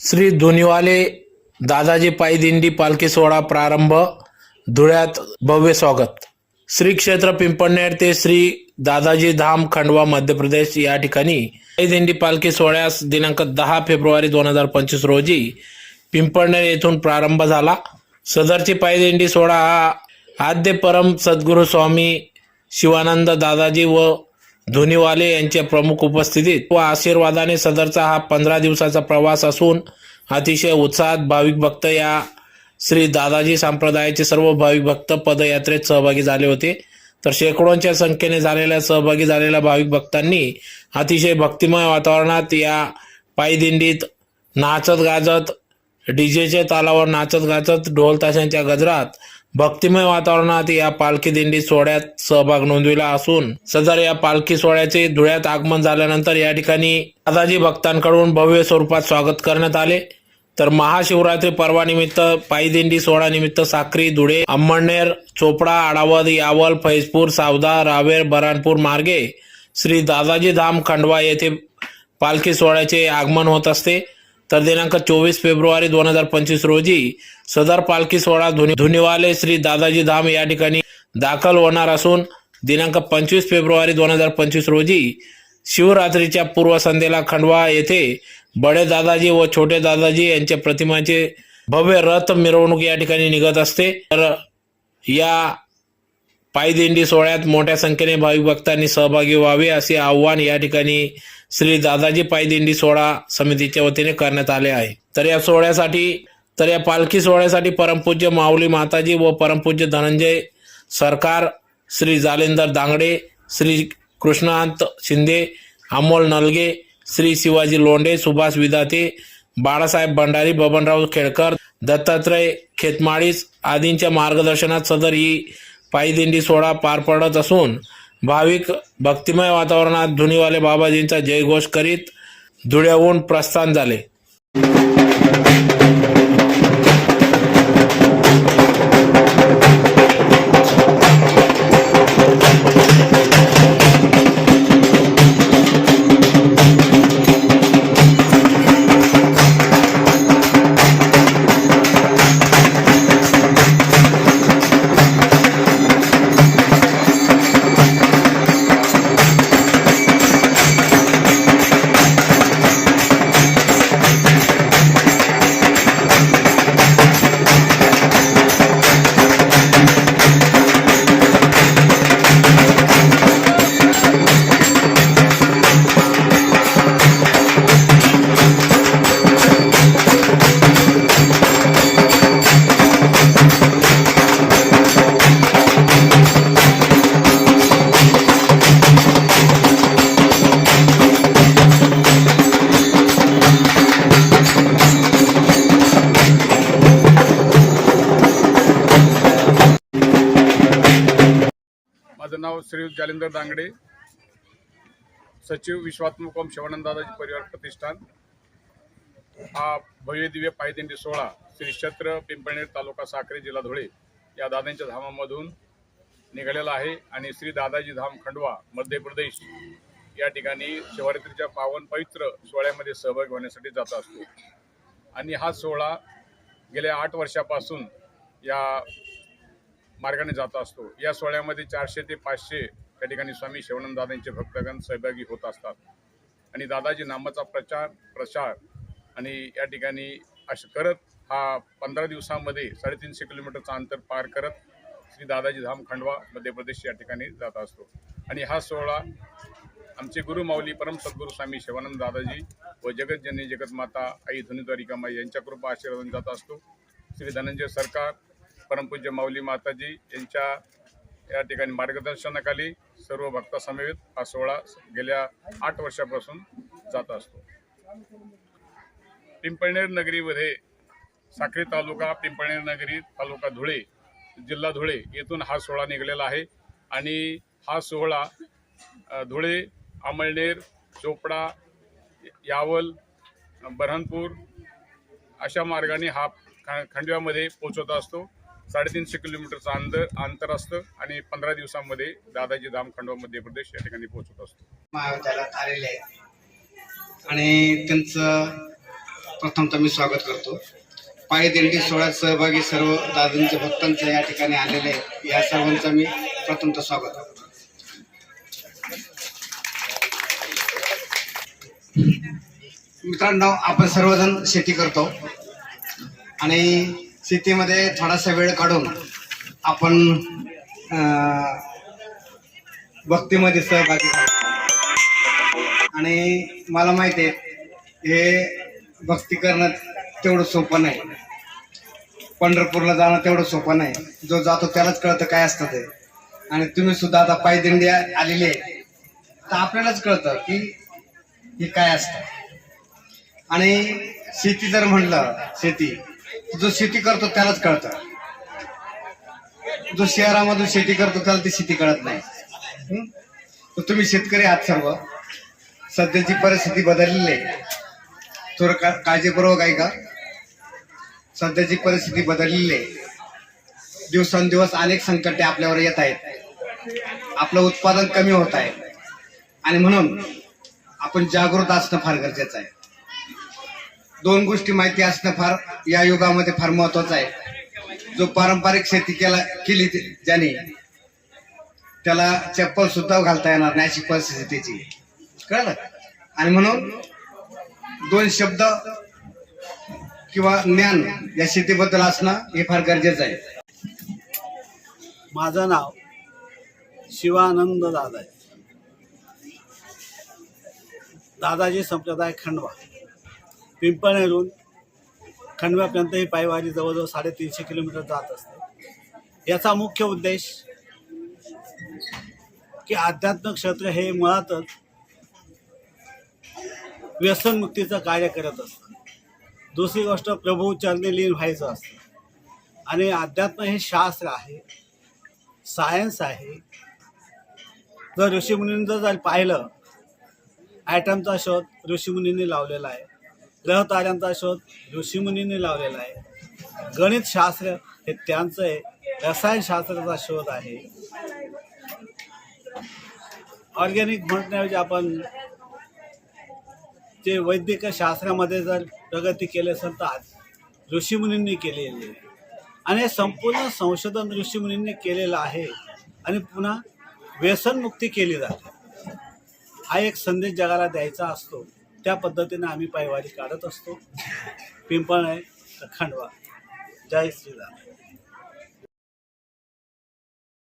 श्री धुनीवाले दादाजी पायदिंडी पालखी सोहळा प्रारंभ. धुळ्यात भव्य स्वागत. श्री क्षेत्र पिंपळनेर ते श्री दादाजी धाम खंडवा मध्य प्रदेश या ठिकाणी पायदिंडी पालखी सोहळ्यास दिनांक दहा फेब्रुवारी दोन हजार पंचवीस रोजी पिंपळनेर येथून प्रारंभ झाला. सदरची पायदिंडी सोहळा हा आद्य परम सद्गुरू स्वामी शिवानंद दादाजी व धोनीवाले यांच्या प्रमुख उपस्थितीत व आशीर्वादाने सदरचा हा पंधरा दिवसाचा प्रवास असून अतिशय उत्साहात भाविक भक्त या श्री दादाजी संप्रदायाचे सर्व भाविक भक्त पदयात्रेत सहभागी झाले होते. तर शेकडोंच्या संख्येने झालेल्या सहभागी झालेल्या भाविक भक्तांनी अतिशय भक्तिमय वातावरणात या पायदिंडीत नाचत गाजत डीजेच्या तालावर नाचत गाजत ढोल ताशांच्या गजरात भक्तिमय वातावरणात या पालखी दिंडी सोहळ्यात सहभाग नोंदविला असून सदर या पालखी सोहळ्याचे धुळ्यात आगमन झाल्यानंतर या ठिकाणी दादाजी भक्तांकडून भव्य स्वरूपात स्वागत करण्यात आले. तर महाशिवरात्री पर्वानिमित्त पायी दिंडी सोहळा निमित्त साक्री धुळे अंमळनेर चोपडा आडावद यावल फैजपूर सावदा रावेर बरानपूर मार्गे श्री दादाजी धाम खंडवा येथे पालखी सोहळ्याचे आगमन होत असते. तर दिनांक चोवीस फेब्रुवारी दोन हजार पंचवीस रोजी सदर पालखी सोहळा धुनी धुनीवाले श्री दादाजी धाम या ठिकाणी दाखल होणार असून दिनांक पंचवीस फेब्रुवारी दोन हजार पंचवीस रोजी शिवरात्रीच्या पूर्वसंध्येला खंडवा येथे बडे दादाजी व छोटे दादाजी यांच्या प्रतिमाचे भव्य रथ मिरवणूक या ठिकाणी निघत असते. तर या पायदिंडी सोहळ्यात मोठ्या संख्येने भाविक भक्तांनी सहभागी व्हावे असे आव्हान या ठिकाणी श्री दादाजी पायदिंडी सोहळा समितीच्या वतीने करण्यात आले आहे. तर या सोहळ्यासाठी तर या पालखी सोहळ्यासाठी परमपूज्य माऊली माताजी व परमपूज्य धनंजय सरकार श्री जालेंदर दांगडे श्री कृष्णांत शिंदे अमोल नलगे श्री शिवाजी लोंढे सुभाष विदाते बाळासाहेब भंडारी बबनराव खेडकर दत्तात्रय खेतमाळीस आदींच्या मार्गदर्शनात सदर ही पायदिंडी सोहळा पार पडत असून भाविक भक्तिमय वातावरणात धुनीवाले बाबाजींचा जयघोष करीत धुळ्याहून प्रस्थान झाले. नाव श्रीयुत जालिंदर दांगडे सचिव विश्वात्मक ओम शिवानंद दादाजी परिवार प्रतिष्ठान हा भव्य दिव्य पायदिंडी सोहळा श्री क्षेत्र पिंपळनेर तालुका साखरे जिल्हा धुळे या दादांच्या धामामधून निघालेला आहे आणि श्री दादाजी धाम खंडवा मध्य प्रदेश या ठिकाणी शिवरात्रीच्या पावन पवित्र सोहळ्यामध्ये सहभागी होण्यासाठी जात असतो. आणि हा सोहळा गेल्या आठ वर्षापासून या मार्गाने जात असतो. या सोहळ्यामध्ये चारशे ते पाचशे त्या ठिकाणी स्वामी शिवानंद दादांचे भक्तगण सहभागी होत असतात. आणि दादाजी नामाचा प्रचार प्रसार आणि या ठिकाणी असं करत हा पंधरा दिवसामध्ये साडेतीनशे किलोमीटरचा अंतर पार करत श्री दादाजी धाम खंडवा मध्य प्रदेश या ठिकाणी जात असतो. आणि हा सोहळा आमचे गुरुमाऊली परम सद्गुरू स्वामी शिवानंद दादाजी व जगतजननी जगतमाता आई धनुद्वारिकामाई यांच्या कृपा आशीर्वादून जात असतो. श्री धनंजय सरकार परमपूज्य माऊली माताजी यांच्या या ठिकाणी मार्गदर्शनाखाली सर्व भक्तासमवेत हा सोहळा गेल्या आठ वर्षापासून जात असतो. पिंपळनेर नगरीमध्ये साखरी तालुका पिंपळनेर नगरी तालुका धुळे जिल्हा धुळे येथून हा सोहळा निघालेला आहे आणि हा सोहळा धुळे अमळनेर चोपडा यावल बरहनपूर अशा मार्गाने हा ख- खंडव्यामध्ये पोचवत असतो. साडेतीनशे किलोमीटरचं अंतर अंतर असतं आणि पंधरा दिवसांमध्ये दादाजी धाम खंडवा मध्य प्रदेश या ठिकाणी पोहोचत असतो. महाविद्यालयात आलेले आहेत. आणि त्यांचं प्रथमतः मी स्वागत करतो. पायी दिंडी सोहळ्यात सहभागी सर्व दादांचे भक्तांचं या ठिकाणी आलेले आहे. या सर्वांचं मी प्रथमतः स्वागत करतो. मित्रांनो आपण सर्वजण शेती करतो. आणि शेतीमध्ये थोडासा वेळ काढून आपण भक्तीमध्ये सहभागी झालो आणि मला माहिती आहे हे भक्ती करणं तेवढं सोपं नाही. पंढरपूरला जाणं तेवढं सोपं नाही. जो जातो त्यालाच कळतं काय असतं ते. आणि तुम्ही सुद्धा आता पायदिंडी आलेली आहे तर आपल्यालाच कळतं की हे काय असतं. आणि शेती जर म्हणलं शेती जो शेती करतो त्यालाच कळतं. जो शहरामधून शेती करतो त्याला ती शेती कळत नाही. तर तुम्ही शेतकरी आहात सर्व. सध्याची परिस्थिती बदललेली आहे. थोडं का काळजीपूर्वक ऐका. सध्याची परिस्थिती बदललेली आहे. दिवसेंदिवस अनेक संकटे आपल्यावर येत आहेत. आपलं उत्पादन कमी होत आहे. आणि म्हणून आपण जागृत असणं फार गरजेचं आहे. दोन गोष्टी माहिती असणं फार या युगामध्ये फार महत्वाचं आहे. जो पारंपरिक शेती केला केली ज्याने त्याला चप्पल सुद्धा घालता येणार नाही अशी परिस्थिती त्याची. कळलं? आणि म्हणून दोन शब्द किंवा ज्ञान या शेतीबद्दल असणं हे फार गरजेचं आहे. माझं नाव शिवानंद दादा आहे. दादाजी संप्रदाय खंडवा. पिंपळनेरून खंडव्यापर्यंत ही पायवारी जवळजवळ साडेतीनशे किलोमीटर जात असते. याचा मुख्य उद्देश की आध्यात्मिक क्षेत्र हे मुळातच व्यसनमुक्तीचं कार्य करत असतं. दुसरी गोष्ट प्रभू चरणी लीन व्हायचं असतं. आणि अध्यात्म हे शास्त्र आहे सायन्स आहे. जर ऋषीमुनींचं जर पाहिलं ॲटमचा शोध ऋषीमुनींनी लावलेला आहे. ग्रहताऱ्यांचा शोध ऋषीमुनींनी लावलेला आहे. गणितशास्त्र हे त्यांचं आहे. रसायनशास्त्राचा शोध आहे. ऑर्गॅनिक म्हणण्याऐवजी आपण जे वैद्यक शास्त्रामध्ये जर प्रगती केली असेल तर आज ऋषीमुनींनी केलेली आहे. आणि हे संपूर्ण संशोधन ऋषीमुनींनी केलेलं आहे. आणि पुन्हा व्यसनमुक्ती केली जाते. हा एक संदेश जगाला द्यायचा असतो. त्या पद्धतीने आम्ही पायवारी काढत असतो. पिंपळ आहे तर खांडवा. जय श्रीराम.